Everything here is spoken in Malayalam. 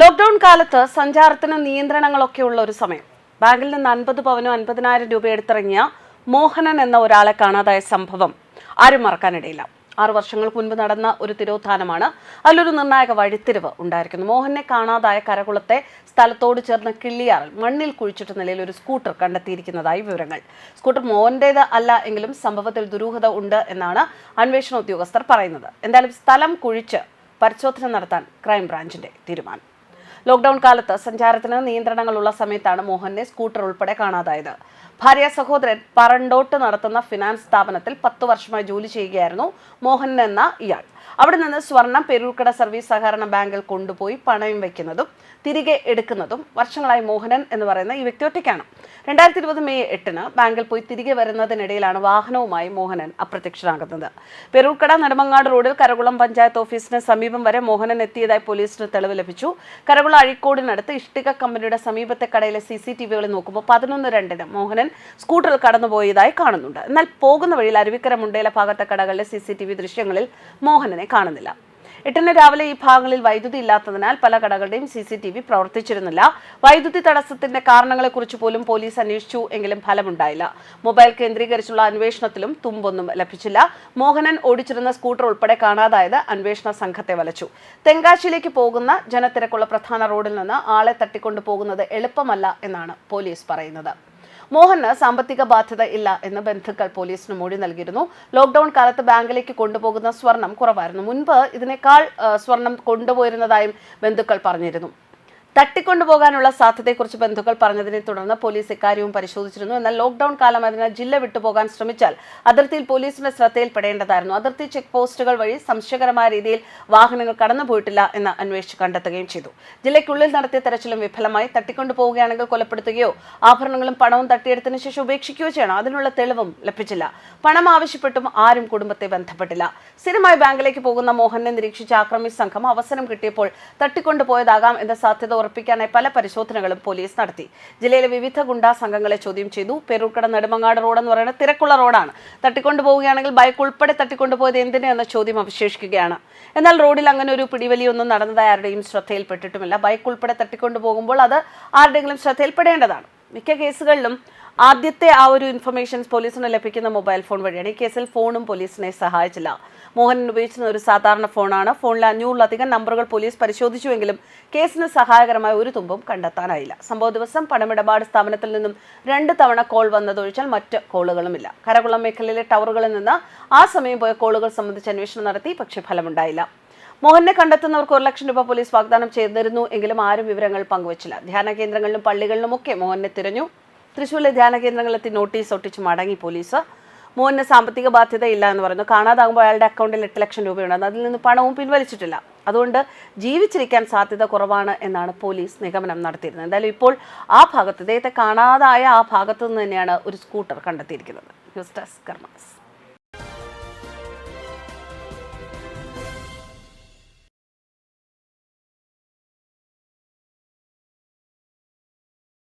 ലോക്ക്ഡൌൺ കാലത്ത് സഞ്ചാരത്തിന് നിയന്ത്രണങ്ങളൊക്കെ ഉള്ള ഒരു സമയം. ബാങ്കിൽ നിന്ന് അൻപത് പവനും അൻപതിനായിരം രൂപ എടുത്തിറങ്ങിയ മോഹനൻ എന്ന ഒരാളെ കാണാതായ സംഭവം ആരും മറക്കാനിടയില്ല. ആറു വർഷങ്ങൾക്ക് മുൻപ് നടന്ന ഒരു തിരോധാനമാണ്. അതിലൊരു നിർണായക വഴിത്തിരിവ് ഉണ്ടായിരിക്കുന്നു. മോഹനെ കാണാതായ കരകുളത്തെ സ്ഥലത്തോട് ചേർന്ന കിള്ളിയാറിൽ മണ്ണിൽ കുഴിച്ചിട്ട നിലയിൽ ഒരു സ്കൂട്ടർ കണ്ടെത്തിയിരിക്കുന്നതായി വിവരങ്ങൾ. സ്കൂട്ടർ മോഹന്റേത് അല്ല എങ്കിലും സംഭവത്തിൽ ദുരൂഹത ഉണ്ട് എന്നാണ് അന്വേഷണ ഉദ്യോഗസ്ഥർ പറയുന്നത്. എന്തായാലും സ്ഥലം കുഴിച്ച് പരിശോധന നടത്താൻ ക്രൈംബ്രാഞ്ചിന്റെ തീരുമാനം. ലോക്ക്ഡൌൺ കാലത്ത് സഞ്ചാരത്തിന് നിയന്ത്രണങ്ങളുള്ള സമയത്താണ് മോഹനെ സ്കൂട്ടർ ഉൾപ്പെടെ കാണാതായത്. ഭാര്യ സഹോദരൻ പറണ്ടോട്ട് നടത്തുന്ന ഫിനാൻസ് സ്ഥാപനത്തിൽ പത്ത് വർഷമായി ജോലി ചെയ്യുകയായിരുന്നു മോഹൻ എന്ന ഇയാൾ. അവിടെ നിന്ന് സ്വർണം പെരൂർക്കട സർവീസ് സഹകരണ ബാങ്കിൽ കൊണ്ടുപോയി പണയം വയ്ക്കുന്നതും തിരികെ എടുക്കുന്നതും വർഷങ്ങളായി മോഹനൻ എന്ന് പറയുന്ന ഈ വ്യക്തി ഒറ്റയ്ക്കാണ്. രണ്ടായിരത്തി ഇരുപത് മെയ് എട്ടിന് ബാങ്കിൽ പോയി തിരികെ വരുന്നതിനിടയിലാണ് വാഹനവുമായി മോഹനൻ അപ്രത്യക്ഷനാകുന്നത്. പെരൂർക്കട നെടുമങ്ങാട് റോഡിൽ കരകുളം പഞ്ചായത്ത് ഓഫീസിന് സമീപം വരെ മോഹനൻ എത്തിയതായി പോലീസിന് തെളിവ് ലഭിച്ചു. കരകുളം അഴിക്കോടിനടുത്ത് ഇഷ്ടിക കമ്പനിയുടെ സമീപത്തെ കടയിലെ സി സി ടി വികളിൽ നോക്കുമ്പോൾ പതിനൊന്ന് രണ്ടിന് മോഹനൻ സ്കൂട്ടറിൽ കടന്നുപോയതായി കാണുന്നുണ്ട്. എന്നാൽ പോകുന്ന വഴിയിൽ അരുവിക്കര മുണ്ടേല ഭാഗത്തെ കടകളിലെ സി സി ടി വി ദൃശ്യങ്ങളിൽ മോഹനനെ കാണുന്നില്ല. എട്ടിന് രാവിലെ ഈ ഭാഗങ്ങളിൽ വൈദ്യുതി ഇല്ലാത്തതിനാൽ പല കടകളുടെയും സി സി ടി വി പ്രവർത്തിച്ചിരുന്നില്ല. വൈദ്യുതി തടസ്സത്തിന്റെ കാരണങ്ങളെക്കുറിച്ച് പോലും പോലീസ് അന്വേഷിച്ചു എങ്കിലും ഫലമുണ്ടായില്ല. മൊബൈൽ കേന്ദ്രീകരിച്ചുള്ള അന്വേഷണത്തിലും തുമ്പൊന്നും ലഭിച്ചില്ല. മോഹനൻ ഓടിച്ചിരുന്ന സ്കൂട്ടർ ഉൾപ്പെടെ കാണാതായത് അന്വേഷണ സംഘത്തെ വലച്ചു. തെങ്കാശിയിലേക്ക് പോകുന്ന ജനത്തിരക്കുള്ള പ്രധാന റോഡിൽ നിന്ന് ആളെ തട്ടിക്കൊണ്ടു പോകുന്നത് എളുപ്പമല്ല എന്നാണ് പോലീസ് പറയുന്നത്. മോഹന് സാമ്പത്തിക ബാധ്യത ഇല്ല എന്ന് ബന്ധുക്കൾ പോലീസിന് മൊഴി നൽകിയിരുന്നു. ലോക്ഡൌൺ കാലത്ത് ബാങ്കിലേക്ക് കൊണ്ടുപോകുന്ന സ്വർണം കുറവായിരുന്നു. മുൻപ് ഇതിനേക്കാൾ സ്വർണം കൊണ്ടുപോയിരുന്നതായും ബന്ധുക്കൾ പറഞ്ഞിരുന്നു. തട്ടിക്കൊണ്ടുപോകാനുള്ള സാധ്യതയെക്കുറിച്ച് ബന്ധുക്കൾ പറഞ്ഞതിനെ തുടർന്ന് പോലീസ് ഇക്കാര്യവും പരിശോധിച്ചിരുന്നു. എന്നാൽ ലോക്ക്ഡൌൺ കാലമായതിനാൽ ജില്ല വിട്ടുപോകാൻ ശ്രമിച്ചാൽ അതിർത്തിയിൽ പോലീസിന്റെ ശ്രദ്ധയിൽപ്പെടേണ്ടതായിരുന്നു. അതിർത്തി ചെക്ക് പോസ്റ്റുകൾ വഴി സംശയകരമായ രീതിയിൽ വാഹനങ്ങൾ കടന്നുപോയിട്ടില്ല എന്ന് അന്വേഷിച്ച് കണ്ടെത്തുകയും ചെയ്തു. ജില്ലയ്ക്കുള്ളിൽ നടത്തിയ തെരച്ചിലും വിഫലമായി തട്ടിക്കൊണ്ടുപോവുകയാണെങ്കിൽ കൊലപ്പെടുത്തുകയോ ആഭരണങ്ങളും പണവും തട്ടിയെടുത്തതിനു ശേഷം ഉപേക്ഷിക്കുകയോ ചെയ്യണം. അതിനുള്ള തെളിവും ലഭിച്ചില്ല. പണം ആവശ്യപ്പെട്ടും ആരും കുടുംബത്തെ ബന്ധപ്പെട്ടില്ല. സ്ഥിരമായി ബാങ്കിലേക്ക് പോകുന്ന മോഹനെ നിരീക്ഷിച്ച ആക്രമി സംഘം അവസരം കിട്ടിയപ്പോൾ തട്ടിക്കൊണ്ടുപോയതാകാം എന്ന സാധ്യത ഉറപ്പിക്കാനായി പല പരിശോധനകളും പോലീസ് നടത്തി. ജില്ലയിലെ വിവിധ ഗുണ്ടാ സംഘങ്ങളെ ചോദ്യം ചെയ്തു. പേരൂർക്കട നെടുമങ്ങാട് റോഡ് എന്ന് പറയുന്നത് തിരക്കുള്ള റോഡാണ്. തട്ടിക്കൊണ്ടുപോവുകയാണെങ്കിൽ ബൈക്ക് ഉൾപ്പെടെ തട്ടിക്കൊണ്ടുപോയത് എന്തിന് എന്ന ചോദ്യം അവശേഷിക്കുകയാണ്. എന്നാൽ റോഡിൽ അങ്ങനെ ഒരു പിടിവലിയൊന്നും നടന്നതായി ആരുടെയും ശ്രദ്ധയിൽപ്പെട്ടിട്ടുമില്ല. ബൈക്ക് ഉൾപ്പെടെ തട്ടിക്കൊണ്ടുപോകുമ്പോൾ അത് ആരുടെയെങ്കിലും ശ്രദ്ധയിൽപ്പെടേണ്ടതാണ്. മിക്ക കേസുകളിലും ആദ്യത്തെ ആ ഒരു ഇൻഫർമേഷൻസ് പോലീസിന് ലഭിക്കുന്ന മൊബൈൽ ഫോൺ വഴിയാണ്. ഈ കേസിൽ ഫോണും പോലീസിനെ സഹായിച്ചില്ല. മോഹൻ ഉപയോഗിച്ചിരുന്ന ഒരു സാധാരണ ഫോണാണ്. ഫോണിൽ അഞ്ഞൂറിലധികം നമ്പറുകൾ പോലീസ് പരിശോധിച്ചുവെങ്കിലും കേസിന് സഹായകരമായ ഒരു തുമ്പും കണ്ടെത്താനായില്ല. സംഭവ ദിവസം പണമിടപാട് സ്ഥാപനത്തിൽ നിന്നും രണ്ട് തവണ കോൾ വന്നതൊഴിച്ചാൽ മറ്റ് കോളുകളുമില്ല. കരകുളം മേഖലയിലെ ടവറുകളിൽ നിന്ന് ആ സമയം പോയ കോളുകൾ സംബന്ധിച്ച് അന്വേഷണം നടത്തി പക്ഷേ ഫലമുണ്ടായില്ല. മോഹനെ കണ്ടെത്തുന്നവർക്ക് ഒരു ലക്ഷം രൂപ പോലീസ് വാഗ്ദാനം ചെയ്തിരുന്നു എങ്കിലും ആരും വിവരങ്ങൾ പങ്കുവച്ചില്ല. ധ്യാന കേന്ദ്രങ്ങളിലും പള്ളികളിലുമൊക്കെ മോഹനെ തിരഞ്ഞു. തൃശ്ശൂരിലെ ധ്യാന കേന്ദ്രങ്ങളിലെത്തി നോട്ടീസ് ഒട്ടിച്ച് മടങ്ങി പോലീസ്. മോഹന് സാമ്പത്തിക ബാധ്യത ഇല്ല എന്ന് പറയുന്നു. കാണാതാകുമ്പോൾ അയാളുടെ അക്കൗണ്ടിൽ എട്ട് ലക്ഷം രൂപയുണ്ട്. അതിൽ നിന്ന് പണവും പിൻവലിച്ചിട്ടില്ല. അതുകൊണ്ട് ജീവിച്ചിരിക്കാൻ സാധ്യത കുറവാണ് എന്നാണ് പോലീസ് നിഗമനം നടത്തിയിരുന്നത്. എന്തായാലും ഇപ്പോൾ ആ ഭാഗത്ത് ഇദ്ദേഹത്തെ കാണാതായ ആ ഭാഗത്തു നിന്ന് തന്നെയാണ് ഒരു സ്കൂട്ടർ കണ്ടെത്തിയിരിക്കുന്നത്. News desk karmas